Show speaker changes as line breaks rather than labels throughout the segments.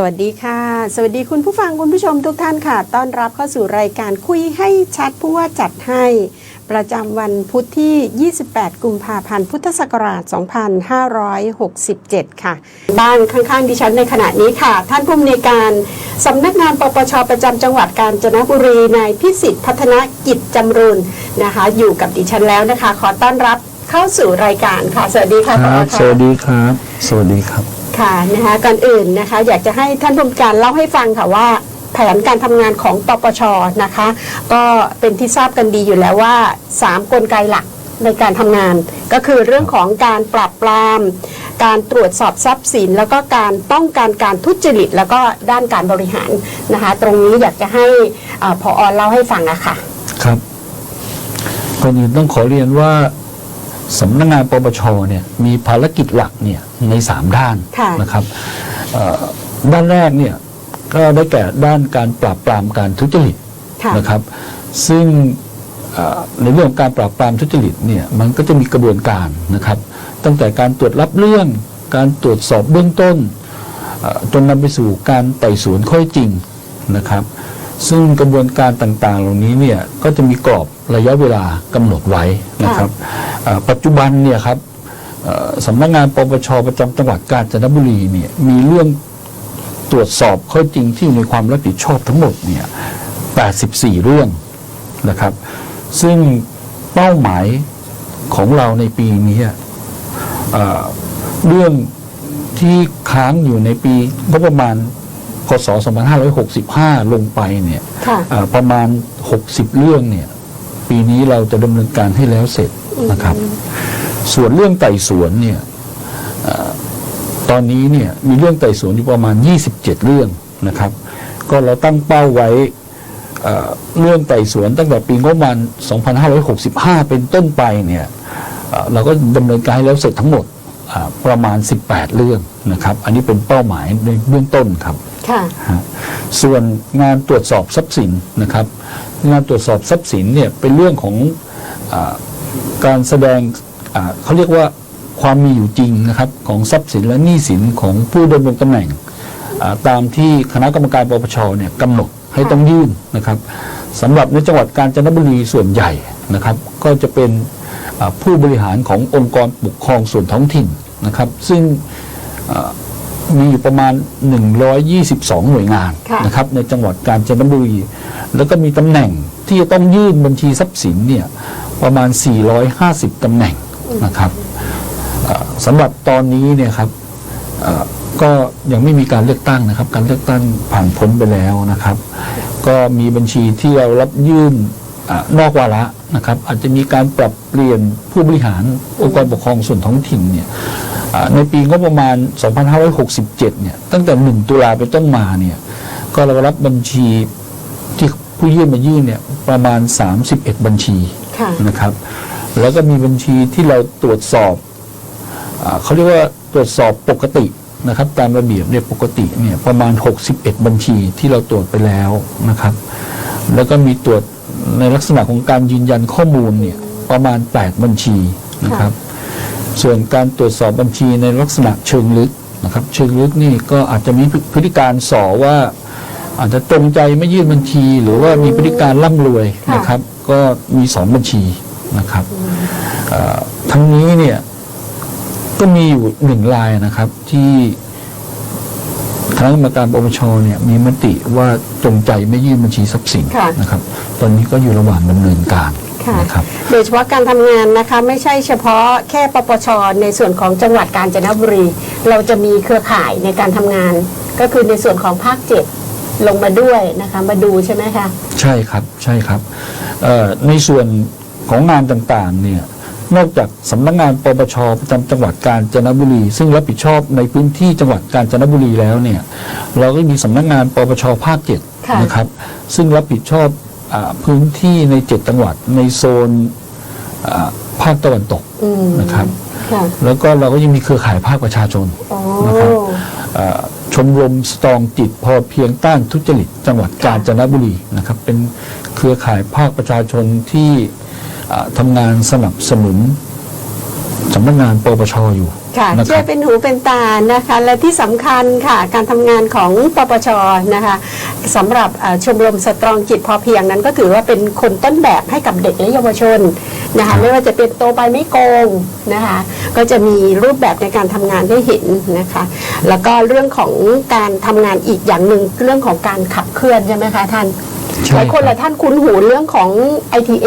สวัสดีค่ะ สวัสดีคุณผู้ฟังคุณผู้ชมทุกท่านค่ะ ต้อนรับเข้าสู่รายการคุยให้ชัดผู้ว่าจัดให้ ประจำวันพุธที่ 28 กุมภาพันธ์ พุทธศักราช 2567 ค่ะ บ้านข้างๆ ดิฉันในขณะนี้ค่ะ ท่านผู้อำนวยการสำนักงานปปชประจำจังหวัดกาญจนบุรีนายพิสิทธิ์พัฒนกิจจำรูนนะคะ อยู่กับดิฉันแล้วนะคะ ขอต้อนรับเข้าสู่รายการค่ะ สวัสดีค่ะ
ค
ผอ
รับ
ค่ะ
สวัสดีครับ สวัสดีครับ
ค่ะนะคะก่อนอื่นนะคะ อยากจะให้ท่านผู้การเล่าให้ฟังค่ะว่า แผนการทำงานของปปชนะคะ ก็เป็นที่ทราบกันดีอยู่แล้วว่า 3 กลไกหลักในการทำงาน ก็คือเรื่องของการปราบปราม การตรวจสอบทรัพย์สิน แล้วก็การป้องกันการทุจริต แล้วก็ด้านการบริหารนะคะ ตรงนี้อยากจะให้อ่าพอเล่าให้ฟังอะค่ะ
ครับก่อนอื่นต้องขอเรียนว่า สำนักงานปปชเนี่ยมีภารกิจหลักเนี่ยในสามด้าน
ค่ะ
นะครับเอ่อด้านแรกเนี่ยก็ได้แก่ด้านการปราบปรามการทุจริต
ค่ะ
นะครับ ซึ่งเอ่อในเรื่องของการปราบปรามทุจริตเนี่ยมันก็จะมีกระบวนการนะครับ ตั้งแต่การตรวจรับเรื่อง การตรวจสอบเบื้องต้นเอ่อจนนำไปสู่การไต่สวนข้อเท็จจริงนะครับ ซึ่งกระบวนการต่างๆ เหล่านี้เนี่ยก็จะมีกรอบระยะเวลากำหนดไว้นะครับเอ่อ ปัจจุบันเนี่ยครับเอ่อสำนักงานปปชประจำจังหวัดกาญจนบุรีเนี่ยมีเรื่องตรวจสอบข้อเท็จจริงที่อยู่ในความรับผิดชอบทั้งหมดเนี่ย 84 เรื่องนะครับ ซึ่งเป้าหมายของเราในปีนี้เอ่อเรื่องที่ค้างอยู่ในปีงบประมาณพศ2565 ลงไปเนี่ย
ค่ะ
เอ่อประมาณ 60 เรื่องเนี่ย ปีนี้เราจะดำเนินการให้แล้วเสร็จ นะครับ ส่วนเรื่องไต่สวนเนี่ยเอ่อตอนนี้เนี่ยมีเรื่องไต่สวนอยู่ประมาณ 27 เรื่องนะครับ ก็เราตั้งเป้าไว้เอ่อเรื่องไต่สวนตั้งแต่ปีงบประมาณ 2565 เป็นต้นไปเนี่ยเอ่อเราก็ดำเนินการให้แล้วเสร็จทั้งหมดอ่าประมาณ 18 เรื่องนะครับ อันนี้เป็นเป้าหมายในเบื้องต้นครับ
ค่ะ
ฮะส่วนงานตรวจสอบทรัพย์สินนะครับ งานตรวจสอบทรัพย์สินเนี่ยเป็นเรื่องของอา การแสดงอ่าเขาเรียกว่าความมีอยู่จริงนะครับของทรัพย์สินและหนี้สินของผู้ดำรงตำแหน่งอ่าตามที่คณะกรรมการปปชเนี่ยกำหนดให้ต้องยื่นนะครับสำหรับในจังหวัดกาญจนบุรีส่วนใหญ่นะครับ ก็จะเป็นอ่าผู้บริหารขององค์กรปกครองส่วนท้องถิ่นนะครับ ซึ่งมีอยู่ประมาณ 122 หน่วยงาน
ค่ะ
นะครับในจังหวัดกาญจนบุรี แล้วก็มีตำแหน่งที่จะต้องยื่นบัญชีทรัพย์สินเนี่ย ประมาณ 450 ตำแหน่งนะครับสำหรับตอนนี้เนี่ยครับก็ยังไม่มีการเลือกตั้งนะครับ การเลือกตั้งผ่านพ้นไปแล้วนะครับ ก็มีบัญชีที่เรารับยื่นอนอกวาระนะครับ อาจจะมีการปรับเปลี่ยนผู้บริหารองค์กรปกครองส่วนท้องถิ่นเนี่ยในปีงบประมาณ 2567 เนี่ยตั้งแต่ 1 ตุลาเป็นต้นมาเนี่ยก็เรารับบัญชี ผู้ยื่นมายื่นเนี่ยประมาณ 31 บัญชี
ค่ะ
นะครับ แล้วก็มีบัญชีที่เราตรวจสอบอาเขาเรียกว่าตรวจสอบปกตินะครับ ตามระเบียบเนี่ยปกติเนี่ยประมาณ 61 บัญชีที่เราตรวจไปแล้วนะครับ แล้วก็มีตรวจในลักษณะของการยืนยันข้อมูลเนี่ยประมาณ 8 บัญชีนะครับ ส่วนการตรวจสอบบัญชีในลักษณะเชิงลึกนะครับ เชิงลึกนี่ก็อาจจะมีพฤติการสอว่า อาจจะตรงใจไม่ยื่นบัญชี หรือว่ามีพฤติการร่ำรวย
ค่ะ
นะครับ ก็มีสองบัญชีนะครับเอ่อทั้งนี้เนี่ยก็มีอยู่หนึ่งรายนะครับที่คณะกรรมการปปชเนี่ยมีมติว่าจงใจไม่ยื่นบัญชีทรัพย์สิน
ค่ะ
นะครับ ตอนนี้ก็อยู่ระหว่างดำเนินการ
ค่ะ
นะครับ
โดยเฉพาะการทำงานนะคะไม่ใช่เฉพาะแค่ปปชในส่วนของจังหวัดกาญจนบุรี เราจะมีเครือข่ายในการทำงาน ก็คือในส่วนของภาคเจ็ด ลงมาด้วยนะคะมาดูใช่ไหมคะ
ใช่ครับใช่ครับเอ่อในส่วนของงานต่างๆเนี่ยนอกจากสำนักงานปปชประจำจังหวัดกาญจนบุรี ซึ่งรับผิดชอบในพื้นที่จังหวัดกาญจนบุรีแล้วเนี่ยเราก็มีสำนักงานปปชภาคเจ็ด
ค่ะ
นะครับ ซึ่งรับผิดชอบอาพื้นที่ในเจ็ดจังหวัดในโซนอ่า ภาคตะวันตก
อืม
นะครับ
ค่ะ
แล้วก็เราก็ยังมีเครือข่ายภาคประชาชน
โอ้
นะครับอ่าชมรมสตรองจิตพอเพียงต้านทุจริตจังหวัดกาญจนบุรีนะครับ เป็นเครือข่ายภาคประชาชนที่อ่าทำงานสนับสนุนสำนักงานปปชอยู่
ค่ะ
นะค
ช่ว
รั
ย
บ
เป็นหูเป็นตานะคะ และที่สำคัญค่ะการทำงานของปปชนะคะสำหรับเอ่อชมรมสตรองจิตพอเพียงนั้นก็ถือว่าเป็นคนต้นแบบให้กับเด็กและเยาวชนนะ
ครั
คะ
บ
ไม่ว่าจะเป็นโตไปไม่โกงนะคะ ก็จะมีรูปแบบในการทำงานให้เห็นนะคะ แล้วก็เรื่องของการทำงานอีกอย่างหนึ่งเรื่องของการขับเคลื่อนใช่ไหมคะท่าน
ใช่
หลายคน
ค
ห
รั
ลา
บ
ยท่านคุ้นหูเรื่องของ ITA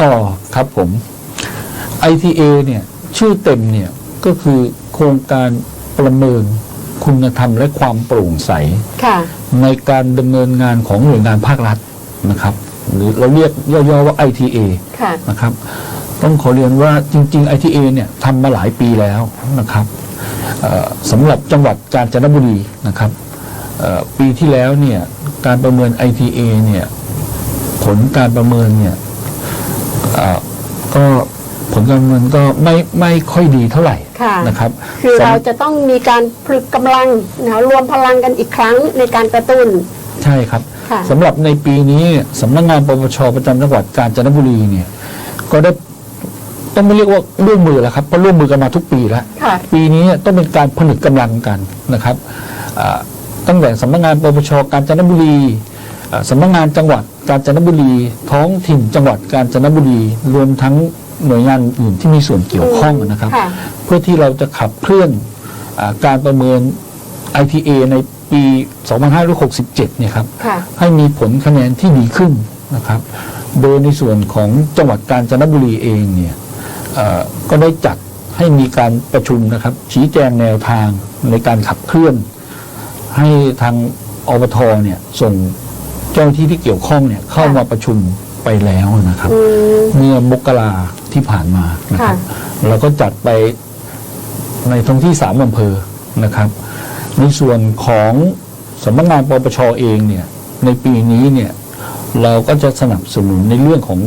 อ๋อครับผม ITA เนี่ย ชื่อเต็มเนี่ยก็คือโครงการประเมินคุณธรรมและความโปร่งใส
ค่ะ
ในการดำเนินงานของหน่วยงานภาครัฐนะครับ หรือเราเรียกย่อๆว่า ITA
ค่ะ
นะครับ ต้องขอเรียนว่าจริง ๆ ITA เนี่ยทำมาหลายปีแล้วนะครับเอ่อสำหรับจังหวัดกาญจนบุรีนะครับเอ่อปีที่แล้วเนี่ยการประเมิน ITA เนี่ยผลการประเมินเนี่ยเอ่อก็ผ ลการประเมินก็ไม่ไม่ค่อยดีเท่าไหร่
ค่ะ
นะครับ
คือ
สำ
เราจะต้องมีการพลึกกำลังนะรวมพลังกันอีกครั้งในการกระตุ้น
ใช่ครับ
ค่ะ
สำหรับในปีนี้สำนักงานปปชประจำจังหวัดกาญจนบุรีเนี่ย ก็ได้ต้องไม่เรียกว่าร่วมมือแล้วครับเพราะร่วมมือกันมาทุกปีแล้ว
ค่ะ
ปีนี้ต้องเป็นการผนึกกำลังกันนะครับอ่าตั้งแต่สำนักงานปปชกาญจนบุรีอ่าสำนักงานจังหวัดกาญจนบุรี ท้องถิ่นจังหวัดกาญจนบุรี รวมทั้ง หน่วยงานอื่นที่มีส่วนเกี่ยวข้องนะครับ
ค่ะ
เพื่อที่เราจะขับเคลื่อนอาการประเมิน ITA ในปี 2567 เนี่ยครับ
ค่ะ
ให้มีผลคะแนนที่ดีขึ้นนะครับ โดยในส่วนของจังหวัดกาญจนบุรีเองเนี่ยเอ่อก็ได้จัดให้มีการประชุมนะครับ ชี้แจงแนวทางในการขับเคลื่อน ให้ทางอบทเนี่ยส่งเจ้าหน้าที่ที่เกี่ยวข้องเนี่ยเข้า
ค่ะ
มาประชุม ไปแล้วนะครับ
อืม
เมื่อมกราที่ผ่านมานะครับ
ค่
เราก็จัดไปในท้องที่สามอำเภอนะครับ ในส่วนของสำนักงานปปชเองเนี่ยในปีนี้เนี่ยเราก็จะสนับสนุนในเรื่องของ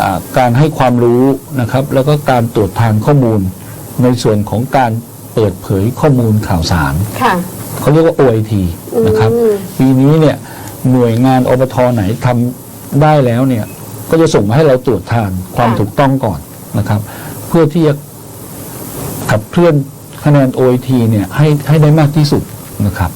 อาการให้ความรู้นะครับ แล้วก็การตรวจทานข้อมูล ในส่วนของการเปิดเผยข้อมูลข่าวสาร
ค่ะ
เขาเรียกว่า OIT นะครับ
อืม
ปีนี้เนี่ยหน่วยงานอบทไหนทำ ได้แล้วเนี่ยก็จะส่งมาให้เราตรวจทานความ
ค่ะ
ถูกต้องก่อนนะครับ เพื่อที่จะขับเคลื่อนคะแนน OIT เนี่ยให้ให้ได้มากที่สุดนะครับ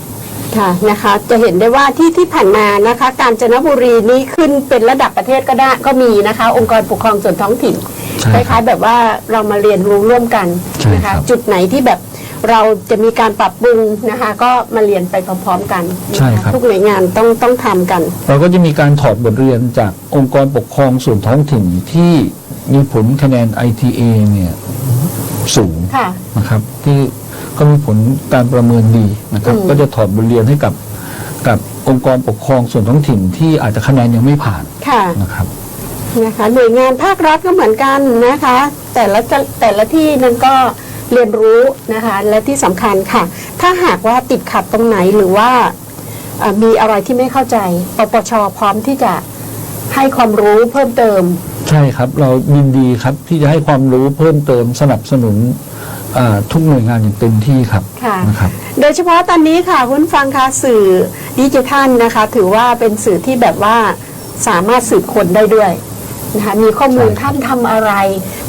ค่ะนะคะจะเห็นได้ว่าที่ที่ผ่านมานะคะ การจนบุรีนี้ขึ้นเป็นระดับประเทศก็ได้ก็มีนะคะ องค์กรปกครองส่วนท้องถิ่น
ใช่
ค
ครับ
ล้ายๆแบบว่าเรามาเรียนรู้ร่วมกัน
ใช่
นะ
ครั
คะ
บ
จุดไหนที่แบบ เราจะมีการปรับปรุงนะคะ ก็มาเรียนไปพร้อมๆกันนะะ
ใช่ครับ
ทุกหน่วยงานต้องต้องทำกัน
เราก็จะมีการถอดบทเรียนจากองค์กรปกครองส่วนท้องถิ่นที่มีผลคะแนน ITA เนี่ยสูง
ค่ะ
นะครับที่ก็มีผลการประเมินดีนะครับ
อืม
ก็จะถอดบทเรียนให้กับกับองค์กรปกครองส่วนท้องถิ่นที่อาจจะคะแนนยังไม่ผ่าน
ค่ะ
นะครับ
นะคะหน่วยงานภาครัฐก็เหมือนกันนะคะ แต่ละจะแต่ละที่นั้นก็ เรียนรู้นะคะและที่สำคัญค่ะ ถ้าหากว่าติดขัดตรงไหนหรือว่าเอ่อมีอะไรที่ไม่เข้าใจปปชพร้อมที่จะให้ความรู้เพิ่มเติม
ใช่ครับ เรายินดีครับที่จะให้ความรู้เพิ่มเติมสนับสนุนอ่าทุกหน่วยงานอย่างเต็มที่ครับ
ค่ะ
นะครับ
โดยเฉพาะตอนนี้ค่ะคุณฟังคะสื่อดิจิทัลนะคะ ถือว่าเป็นสื่อที่แบบว่าสามารถสืบคนได้ด้วย นะคะมีข้อมูล
ใช่ครับ
ท่านทำอะไร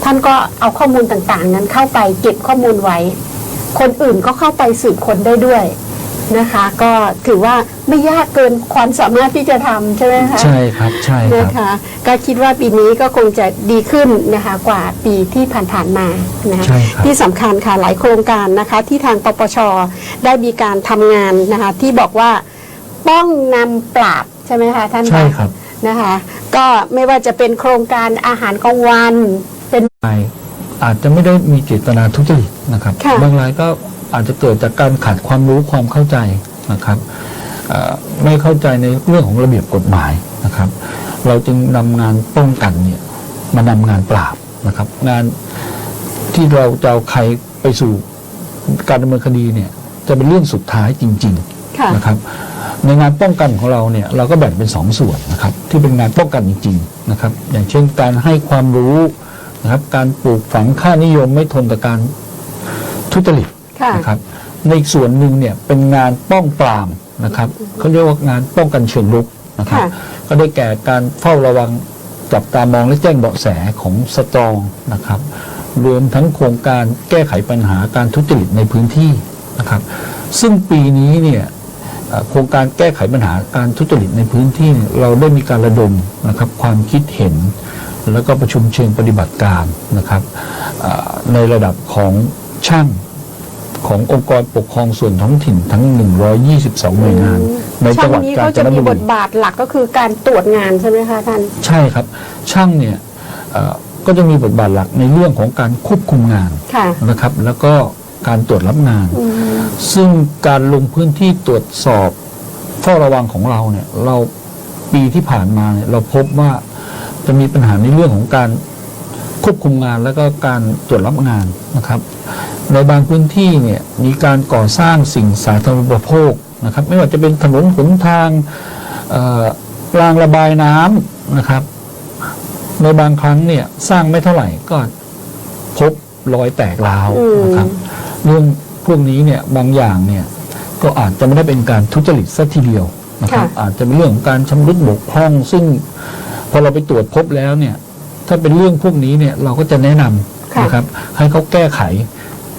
ท่านก็เอาข้อมูลต่างๆ นั้นเข้าไปเก็บข้อมูลไว้ คนอื่นก็เข้าไปสืบคนได้ด้วยนะคะ ก็ถือว่าไม่ยากเกินความสามารถที่จะทำใช่ไหมคะ
ใช่ครับใช่ค
นะ
รับ
คะก็คิดว่าปีนี้ก็คงจะดีขึ้นนะคะกว่าปีที่ผ่านๆมานะคะ
ใช่ครับ
ที่สำคัญค่ะหลายโครงการนะคะที่ทางปปชได้มีการทำงานนะคะที่บอกว่าป้องนำปราบใช่ไหมคะท่าน
ใช่ครับ
นะคะก็ไม่ว่าจะเป็นโครงการอาหารกลางวันเป็น
รายอาจจะไม่ได้มีเจตนาทุจริตนะครับ
ค่ะ
บางรายก็อาจจะเกิดจากการขาดความรู้ความเข้าใจนะครับเอ่อไม่เข้าใจในเรื่องของระเบียบกฎหมายนะครับ เราจึงนำงานป้องกันเนี่ยมานำงานปราบนะครับ งานที่เราจะเอาใครไปสู่การดำเนินคดีเนี่ยจะเป็นเรื่องสุดท้ายจริงๆ
ค่ะ
นะครับ ในงานป้องกันของเราเนี่ยเราก็แบ่งเป็นสองส่วนนะครับที่เป็นงานป้องกันจริงๆนะครับอย่างเช่นการให้ความรู้นะครับการปลูกฝังค่านิยมไม่ทนต่อการทุจริต
ค่ะ
นะครับในอีกส่วนหนึ่งเนี่ยเป็นงานป้องปรามนะครับเขาเรียกว่างานป้องกันเชิงรุกนะครับ
ค่ะ
ก็ได้แก่การเฝ้าระวังจับตามองและแจ้งเบาะแสของสตรองนะครับรวมทั้งโครงการแก้ไขปัญหาการทุจริตในพื้นที่นะครับ ซึ่งปีนี้เนี่ยเอ่อ โครงการแก้ไขปัญหาการทุจริตในพื้นที่เนี่ยเราได้มีการระดมนะครับความคิดเห็น แล้วก็ประชุมเชิงปฏิบัติการนะครับเอ่อในระดับของช่างขององค์กรปกครองส่วนท้องถิ่นทั้ง 122 หน่วยงาน ในจั
ช่างง
หวัด
นี้
กาญ
ก็
จ
จะ
น
มี
บุ
บ
รี
ทบาทหลักก็คือการตรวจงานใช่ไหมคะท่าน
ใช่ครับ ช่างเนี่ยเอ่อก็จะมีบทบาทหลักในเรื่องของการควบคุมงาน
ค่ะ
นะครับ แล้วก็การตรวจรับงาน
อืม
ซึ่งการลงพื้นที่ตรวจสอบเฝ้าระวังของเราเนี่ย เราปีที่ผ่านมาเนี่ยเราพบว่าจะมีปัญหาในเรื่องของการควบคุมงานแล้วก็การตรวจรับงานนะครับ ในบางพื้นที่เนี่ยมีการก่อสร้างสิ่งสาธารณูปโภคนะครับ ไม่ว่าจะเป็นถนนหนทางเอ่อรางระบายน้ำนะครับ ในบางครั้งเนี่ยสร้างไม่เท่าไหร่ก็พบรอยแตกร้าวนะครับ เรื่อง พวกนี้เนี่ยบางอย่างเนี่ยก็อาจจะไม่ได้เป็นการทุจริตซะทีเดียวนะครับ
ค่ะ
อาจจะเป็นเรื่องของการชำรุดบกพร่อง ซึ่งพอเราไปตรวจพบแล้วเนี่ย ถ้าเป็นเรื่องพวกนี้เนี่ยเราก็จะแนะนำ
ค่ะ
นะครับ ให้เขาแก้ไข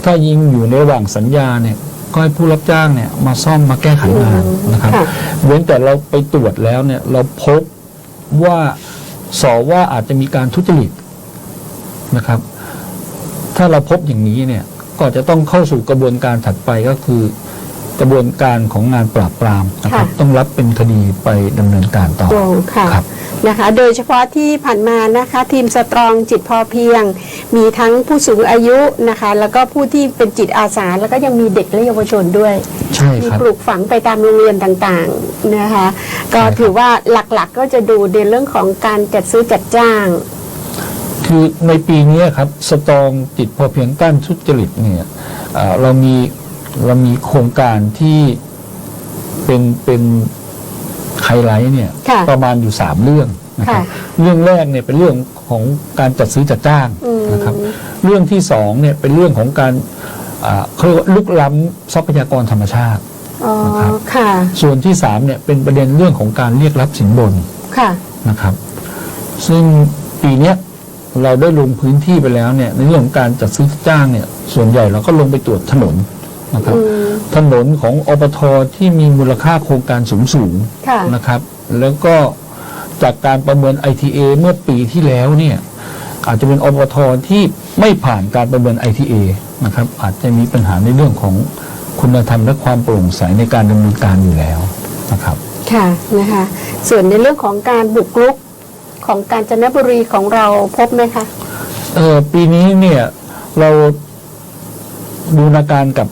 ถ้ายิงอยู่ในระหว่างสัญญาเนี่ยก็ให้ผู้รับจ้างเนี่ยมาซ่อมมาแก้ไขงานนะครับ
ค่ะ
เว้นแต่เราไปตรวจแล้วเนี่ยเราพบว่าสอว่าอาจจะมีการทุจริตนะครับ ถ้าเราพบอย่างนี้เนี่ย ก็จะต้องเข้าสู่กระบวนการถัดไปก็คือกระบวนการของงานปราบปรามนะครับ
ค่ะ
ต้องรับเป็นคดีไปดำเนินการต่อ
โอ้ค่ะ
ครับ
นะคะ โดยเฉพาะที่ผ่านมานะคะ ทีมสตรองจิตพอเพียง มีทั้งผู้สูงอายุนะคะ แล้วก็ผู้ที่เป็นจิตอาสาแล้วก็ยังมีเด็กและเยาวชนด้วย
ใช่
มี
ครับ
ปลูกฝังไปตามโรงเรียนต่างๆนะคะ ก็
ใช่ครับ
ถือว่าหลักๆก็จะดูในเรื่องของการจัดซื้อจัดจ้าง
คือในปีนี้ครับสตรองจิตพอเพียงต้านทุจริตเนี่ยเอ่อเรามีเรามีโครงการที่เป็นเป็นไฮไลท์เนี่ย
ค่ะ
ประมาณอยู่สามเรื่องนะครับ
ค่ะ
เรื่องแรกเนี่ยเป็นเรื่องของการจัดซื้อจัดจ้าง
อืม
นะครับ เรื่องที่สองเนี่ยเป็นเรื่องของการอ่าเขาเรียกว่าลุกล้ำทรัพยากรธรรมชาติ
อ๋อ
นะครับ
ค่ะ
ส่วนที่สามเนี่ยเป็นประเด็นเรื่องของการเรียกรับสินบน
ค่ะ
นะครับ ซึ่งปีเนี้ย เราได้ลงพื้นที่ไปแล้วเนี่ยในเรื่องของการจัดซื้อจ้างเนี่ยส่วนใหญ่เราก็ลงไปตรวจถนนนะครับ
อืม
ถนนของอปทที่มีมูลค่าโครงการสูงสูง
ค่ะ
ๆนะครับ แล้วก็จากการประเมิน ITA เมื่อปีที่แล้วเนี่ยอาจจะเป็นอปทที่ไม่ผ่านการประเมิน ITA นะครับอาจจะมีปัญหาในเรื่องของคุณธรรมและความโปร่งใสในการดำเนินการอยู่แล้วนะครับ
ค่ะนะคะ ส่วนในเรื่องของการบุกรุก ของการจนบุรีของเราพบไหมคะ
เออปีนี้เนี่ย เราบูรณาการกับ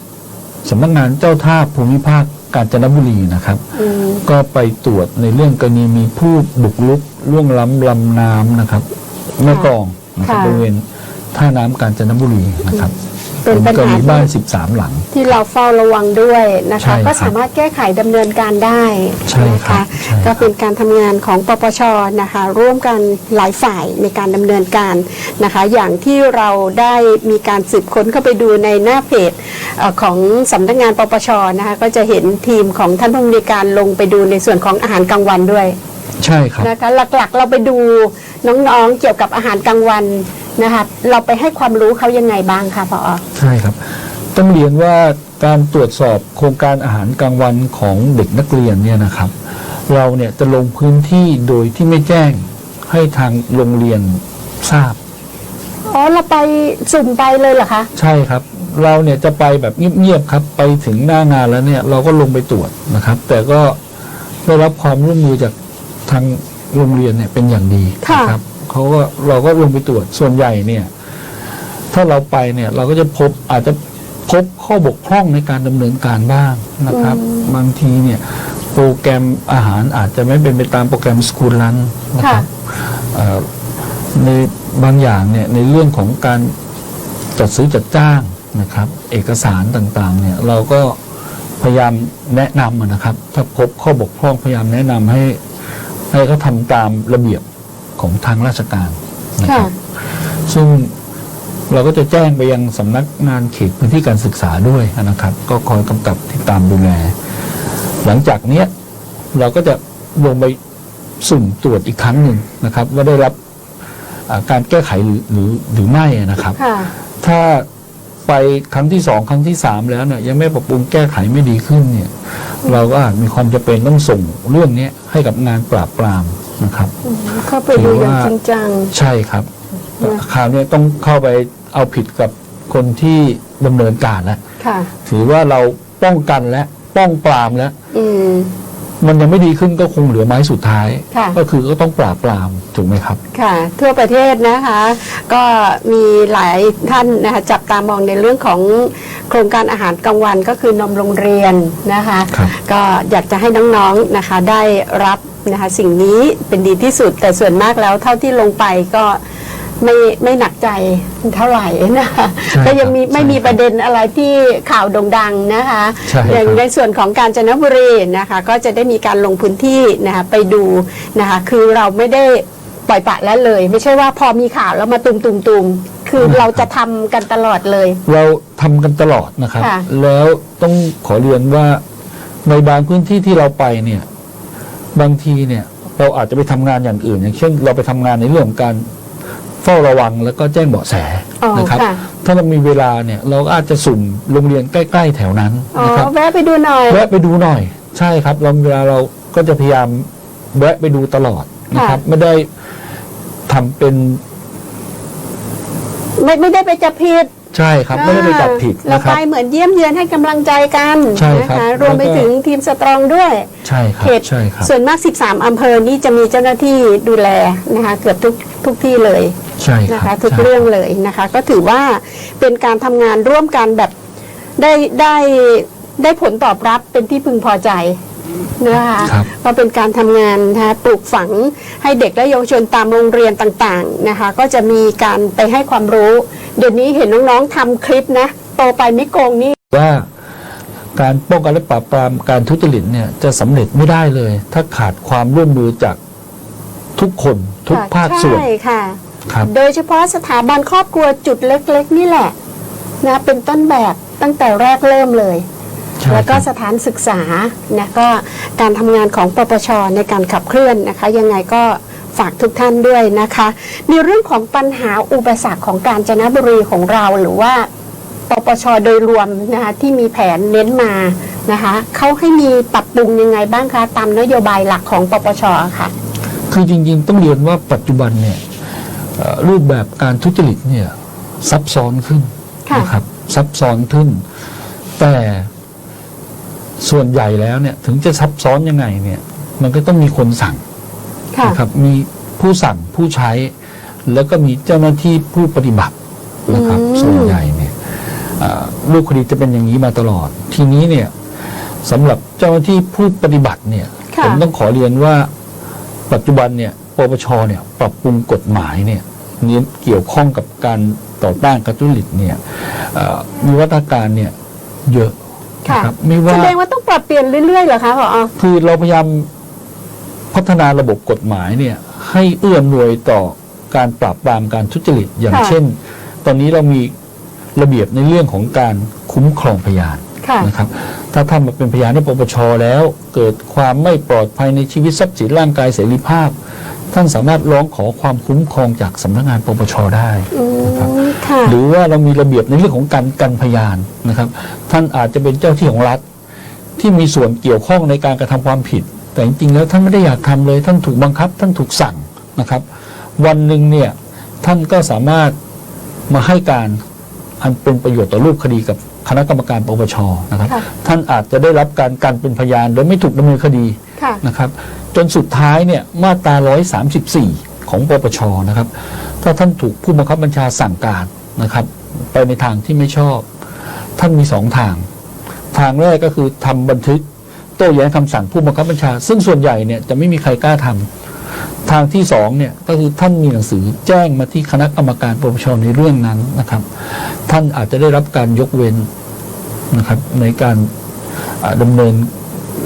สำนักงานเจ้าท่าภูมิภาคกาญจนบุรีนะครับ
อืม
ก็ไปตรวจในเรื่องกรณีมีผู้บุกรุกล่วงล้ำลำน้ำนะครับแม่กลองนะครับ
ค่ะ
บริเวณท่าน้ำกาญจนบุรีนะครับ
เป็นปัญ
ก็
หา
มีบ้าน
ที่
13 หลัง
ที่เราเฝ้าระวังด้วยนะ
ใช่
คะ
ครับ
ก็สามารถแก้ไขดำเนินการได้
ใช่
นะ
ครั
คะ
บใช่ครับ
ก็เป็นการทำงานของปปชนะคะ ร่วมกันหลายฝ่ายในการดำเนินการนะคะ อย่างที่เราได้มีการสืบค้นเข้าไปดูในหน้าเพจเอ่อของสำนักงานปปชนะคะก็จะเห็นทีมของท่านผู้อำนวยการลงไปดูในส่วนของอาหารกลางวันด้วย
ใช่ครับ
นะคะหลักๆเราไปดูน้องๆเกี่ยวกับอาหารกลางวัน นะคะเราไปให้ความรู้เขายังไงบ้างคะพอ
ใช่ครับ ต้องเรียนว่าการตรวจสอบโครงการอาหารกลางวันของเด็กนักเรียนเนี่ยนะครับ เราเนี่ยจะลงพื้นที่โดยที่ไม่แจ้งให้ทางโรงเรียนทราบ
อ๋อเราไปสุ่มไปเลยเหรอคะ
ใช่ครับเราเนี่ยจะไปแบบเงียบๆครับ ไปถึงหน้างานแล้วเนี่ยเราก็ลงไปตรวจนะครับ แต่ก็ได้รับความร่วมมือจากทางโรงเรียนเนี่ยเป็นอย่างดี
ค่ะ
นะครับ เขาก็เราก็ลงไปตรวจส่วนใหญ่เนี่ย ถ้าเราไปเนี่ยเราก็จะพบอาจจะพบข้อบกพร่องในการดำเนินการบ้างนะครับ บางทีเนี่ย โปรแกรมอาหารอาจจะไม่เป็นไปตามโปรแกรมสกูลรันนะครับเอ่อในบางอย่างเนี่ยในเรื่องของการจัดซื้อจัดจ้างนะครับ เอกสารต่างๆ เนี่ยเราก็พยายามแนะนำอะนะครับ ถ้าพบข้อบกพร่องพยายามแนะนำให้ให้เขาทำตามระเบียบ ของทางราชการนะค
ค่ะ
รับซึ่งเราก็จะแจ้งไปยังสำนักงานเขตพื้นที่การศึกษาด้วยนะครับ ก็คอยกำกับติดตามดูแล หลังจากเนี้ยเราก็จะลงไปสุ่มตรวจอีกครั้งหนึ่งนะครับ ว่าได้รับอ่าการแก้ไขหรือหรือหรือไม่นะครับ
ค่ะ
ถ้าไปครั้งที่สองครั้งที่สามแล้วเนี่ยยังไม่ปรับปรุงแก้ไขไม่ดีขึ้นเนี่ย เราก็อาจมีความจำเป็นต้องส่งเรื่องนี้ให้กับงานปราบปราม นะครับ
เข้าไปดูอย่างจริงจัง
ใช่ครับ
นะ
คราวนี้ต้องเข้าไปเอาผิดกับคนที่ดำเนินการแล้ว
ค่ะ
ถือว่าเราป้องกันและป้องปรามแล้ว
อืม
มันยังไม่ดีขึ้นก็คงเหลือไม้สุดท้าย
ค่ะ
ก็คือก็ต้องปราบปรามถูกไหมครับ
ค่ะ ทั่วประเทศนะคะ ก็มีหลายท่านนะคะจับตามองในเรื่องของโครงการอาหารกลางวันก็คือนมโรงเรียนนะคะ
ครับ
ก็อยากจะให้น้องๆนะคะ ได้รับ นะคะสิ่งนี้เป็นดีที่สุดแต่ส่วนมากแล้วเท่าที่ลงไปก็ไม่ไม่หนักใจเท่าไหร่นะคะ
ใช่
ก็ยังมี
ครับ
ไม่มี
ใช่ครับ
ประเด็นอะไรที่ข่าวโด่งดังนะคะ
ใช่ครับ
อย่างในส่วนของการจนบุรีนะคะก็จะได้มีการลงพื้นที่นะคะไปดูนะคะคือเราไม่ได้ปล่อยปละละเลย ไม่ใช่ว่าพอมีข่าวแล้วมาตุมตุมตุมคือเราจะทำกันตลอดเลย
เราทำกันตลอดนะครับ
ค่ะ
แล้วต้องขอเรียนว่าในบางพื้นที่ที่เราไปเนี่ย บางทีเนี่ยเราอาจจะไปทำงานอย่างอื่น อย่างเช่น เราไปทำงานในเรื่องของการเฝ้าระวังแล้วก็แจ้งเบาะแส
อ๋อ
นะครับ
ค่ะ
ถ้าเรามีเวลาเนี่ยเราก็อาจจะสุ่มโรงเรียนใกล้ ๆ แถวนั้น
อ๋อ
นะครับ
แวะไปดูหน่อย
แวะไปดูหน่อย ใช่ครับเราเวลาเราก็จะพยายามแวะไปดูตลอดนะครับ
ค่ะ
ไม่ได้ทำเป็น
ไม่ไม่ได้ไปจับผิด
ใช่ครับไม่ได้ไปจับผิด
เรา
นะค
ไป
รับ
เหมือนเยี่ยมเยือนให้กำลังใจกัน
ใช่
นะครับคะรวมไป
แล้วก็
ถึงทีมสตรองด้วย
ใช่ครับ
เขต
ใช่ครับ
ส่วนมาก 13 อำเภอนี่จะมีเจ้าหน้าที่ดูแลนะคะเกือบทุกทุกที่เลย
ใช่ค
นะ
รั
คะ
บ
ทุก
ใช่
เรื่องเลยนะคะ ก็ถือว่าเป็นการทำงานร่วมกันแบบได้ได้ได้ผลตอบรับเป็นที่พึงพอใจ นะคะ
ครับ
ก็เป็นการทำงานนะคะปลูกฝังให้เด็กและเยาวชนตามโรงเรียนต่างๆนะคะ ก็จะมีการไปให้ความรู้ เดี๋ยวนี้เห็นน้องๆทำคลิปนะโตไปไม่โกงนี่
ว่าการป้องกันและปราบปรามการทุจริตเนี่ยจะสำเร็จไม่ได้เลย ถ้าขาดความร่วมมือจากทุกคนทุก
ค่ะ
ภาคส่วน
ใช่ค่ะ
ครับ
โดยเฉพาะสถาบันครอบครัวจุดเล็ก ๆ นี่แหละนะเป็นต้นแบบตั้งแต่แรกเริ่มเลย
ใช่
แล้วก็
ครับ
สถานศึกษานะก็การทำงานของปปชในการขับเคลื่อนนะคะ ยังไงก็ฝากทุกท่านด้วยนะคะมีเรื่องของปัญหาอุปสรรคของการจนบุรีของเราหรือว่าปปชโดยรวมนะคะที่มีแผนเน้นมานะคะเขาให้มีปรับปรุงยังไงบ้างคะตามนโยบายหลักของปปชค่ะ
คือจริงๆ ต้องเรียนว่าปัจจุบันเนี่ยเอ่อรูปแบบการทุจริตเนี่ยซับซ้อนขึ้น
ค่ะ
นะครับซับซ้อนขึ้น แต่ ส่วนใหญ่แล้วเนี่ยถึงจะซับซ้อนยังไงเนี่ย มันก็ต้องมีคนสั่ง
ค่ะ
นะครับมีผู้สั่งผู้ใช้ แล้วก็มีเจ้าหน้าที่ผู้ปฏิบัตินะครับ
อืม
ส่วนใหญ่เนี่ยอ่ารูปคดีจะเป็นอย่างนี้มาตลอด ทีนี้เนี่ยสำหรับเจ้าหน้าที่ผู้ปฏิบัติเนี่ย
ค่ะ
ผมต้องขอเรียนว่าปัจจุบันเนี่ยปปชเนี่ยปรับปรุงกฎหมายเนี่ยเนี่ยเกี่ยวข้องกับการต่อต้านการทุจริตเนี่ยเอ่อมีวัฒการเนี่ยเยอะ
ค่ะ
นะครับไม่ว่า
แสดงว่าต้องปรับเปลี่ยนเรื่อยๆเหรอคะผอ
คือเราพยายามพัฒนาระบบกฎหมายเนี่ยให้เอื้ออำนวยต่อการปราบปรามการทุจริตอย่าง
ค่ะ
เช่น ตอนนี้เรามีระเบียบในเรื่องของการคุ้มครองพยาน
ค่ะ
นะครับถ้าท่านมาเป็นพยานในปปชแล้ว เกิดความไม่ปลอดภัยในชีวิตทรัพย์สินร่างกายเสรีภาพ ท่านสามารถร้องขอความคุ้มครองจากสำนักงานปปชได้
อื
นะครับ
มค่ะ
หรือว่าเรามีระเบียบในเรื่องของการกันพยานนะครับ ท่านอาจจะเป็นเจ้าที่ของรัฐ ที่มีส่วนเกี่ยวข้องในการกระทำความผิด แต่จริงๆแล้วท่านไม่ได้อยากทำเลย ท่านถูกบังคับ ท่านถูกสั่งนะครับ วันหนึ่งเนี่ยท่านก็สามารถมาให้การอันเป็นประโยชน์ต่อรูปคดีกับคณะกรรมการปปชนะครับ
ค่ะ
ท่านอาจจะได้รับการกันเป็นพยานโดยไม่ถูกดำเนินคดี
ค่ะ
นะครับ จนสุดท้ายเนี่ยมาตรา134 ของปปชนะครับ ถ้าท่านถูกผู้บังคับบัญชาสั่งการนะครับ ไปในทางที่ไม่ชอบ ท่านมีสองทาง ทางแรกก็คือทำบันทึกโต้แย้งคำสั่งผู้บังคับบัญชา ซึ่งส่วนใหญ่เนี่ยจะไม่มีใครกล้าทำทางที่สองเนี่ยก็คือท่านมีหนังสือแจ้งมาที่คณะกรรมการปปชในเรื่องนั้นนะครับ ท่านอาจจะได้รับการยกเว้นนะครับในการอ่าดำเนิน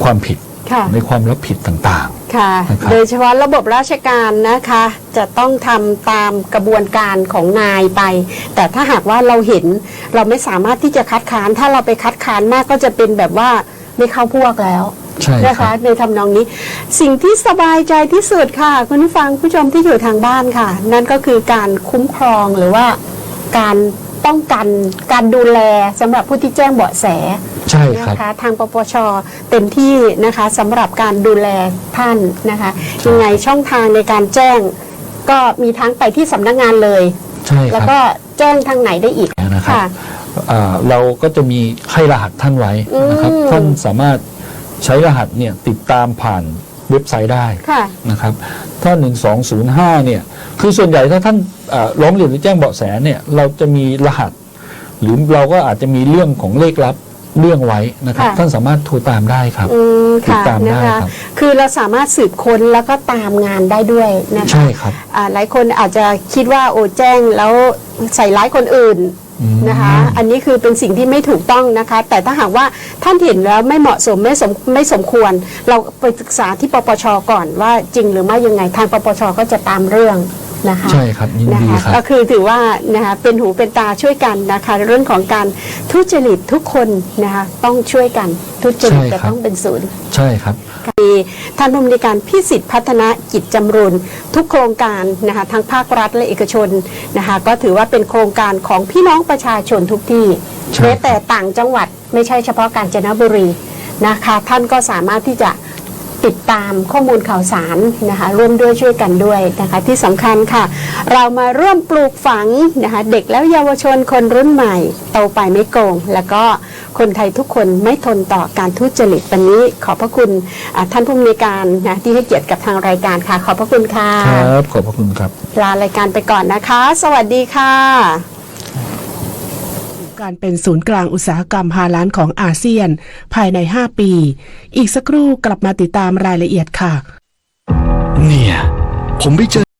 ความผิด
ค่ะ
ในความรับผิดต่าง
ค่ะ
นะครับ
โดยเฉพาะระบบราชการนะคะ จะต้องทำตามกระบวนการของนายไป แต่ถ้าหากว่าเราเห็นเราไม่สามารถที่จะคัดค้าน ถ้าเราไปคัดค้านมากก็จะเป็นแบบว่าไม่เข้าพวกแล้ว
ใช่
นะ
ครั
คะ
บ
ในทำนองนี้ สิ่งที่สบายใจที่สุดค่ะ คุณผู้ฟังผู้ชมที่อยู่ทางบ้านค่ะ นั่นก็คือการคุ้มครองหรือว่าการป้องกันการดูแลสำหรับผู้ที่แจ้งเบาะแส
ใช่ครับ
นะคะทางปปชเต็มที่นะคะสำหรับการดูแลท่านนะคะยังไงช่องทางในการแจ้ง ก็มีทั้งไปที่สำนักงานเลย
ใช่ค
แล้ว
รับ
ก็แจ้งทางไหนได้อีก
นะครับ
ค่ะ
อ่าเราก็จะมีให้รหัสท่านไว้นะครับ
อืม
ท่านสามารถใช้รหัสเนี่ยติดตามผ่านเว็บไซต์ได้
ค่ะ
นะครับ ถ้า 1205 เนี่ย คือส่วนใหญ่ถ้าท่านอ่าร้องเรียนหรือแจ้งเบาะแสเนี่ย เราจะมีรหัส หรือเราก็อาจจะมีเรื่องของเลขลับ เรื่องไว้นะครับ
ค่ะ
ท่านสามารถโทรตามได้ครับ
อืม
ติด
ค่ะ
ตามได้
นะคะ
ครับ
คือเราสามารถสืบค้นแล้วก็ตามงานได้ด้วยนะคะ
ใช่ครับ
อ่าหลายคนอาจจะคิดว่าโอ้แจ้งแล้วใส่ร้ายคนอื่น
อืม
นะคะอันนี้คือเป็นสิ่งที่ไม่ถูกต้องนะคะ แต่ถ้าหากว่าท่านเห็นแล้วไม่เหมาะสมไม่สมไม่สมควร เราไปศึกษาที่ปปชก่อนว่าจริงหรือไม่ยังไงทางปปชก็จะตามเรื่อง นะคะ
ใช่ครับยิน
นะ
ดี
คะ
ครับ
ก็คือถือว่านะคะเป็นหูเป็นตาช่วยกันนะคะ เรื่องของการทุจริตทุกคนนะคะต้องช่วยกันทุจริต
ใช่
จะ
ครับ
ต้องเป็นศูนย์
ใช่ครับ
มีท่านผู้อำนวยการพิสิทธิ์พัฒนากิจจำรุนทุกโครงการนะคะทั้งภาครัฐและเอกชนนะคะก็ถือว่าเป็นโครงการของพี่น้องประชาชนทุกที่
ใช่
แม้แต่ต่างจังหวัดไม่ใช่เฉพาะกาญจนบุรีนะคะ ท่านก็สามารถที่จะ ติดตามข้อมูลข่าวสารนะคะร่วมด้วยช่วยกันด้วยนะคะที่สำคัญค่ะ เรามาร่วมปลูกฝังนะคะเด็กแล้วเยาวชนคนรุ่นใหม่โตไปไม่โกง แล้วก็คนไทยทุกคนไม่ทนต่อการทุจริตวันนี้ ขอบพระคุณอ่าท่านผู้มีการนะที่ให้เกียรติกับทางรายการค่ะ ขอบพระคุณค่ะ
ครับ ขอบพระคุณครับ
ลารายการไปก่อนนะคะ สวัสดีค่ะ
การเป็นศูนย์กลางอุตสาหกรรมฮาล้านของอาเซียน ภายใน 5 ปี อีกสักครู่กลับมาติดตามรายละเอียดค่ะ
เนี่ย ผมไปเจอ